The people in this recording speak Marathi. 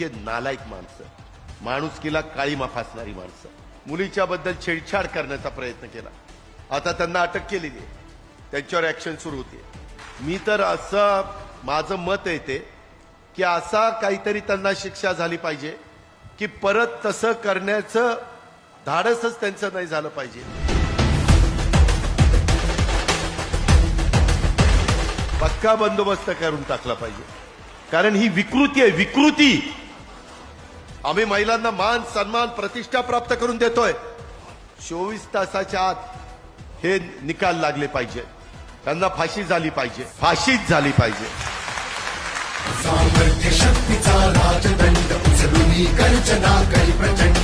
इतके नालायक माणसं. माणुसकीला काळीमा फासणारी माणसं. मुलीच्या बद्दल छेडछाड करण्याचा प्रयत्न केला. आता त्यांना अटक केलेली आहे. त्यांच्यावर ऍक्शन सुरू होते. मी तर असं माझं मत येते की असा काहीतरी त्यांना शिक्षा झाली पाहिजे की परत तसं करण्याचं धाडसच त्यांचं नाही झालं पाहिजे. पक्का बंदोबस्त करून टाकला पाहिजे. कारण ही विकृती आहे विकृती! आम्ही महिलांना मान सन्मान प्रतिष्ठा प्राप्त करून देतोय. चोवीस तासाच्या आत हे निकाल लागले पाहिजे. त्यांना फाशी झाली पाहिजे. फाशीच झाली पाहिजे. सामर्थ्य शक्तीचा राजदंड उचलून गर्जना करी प्रचंड.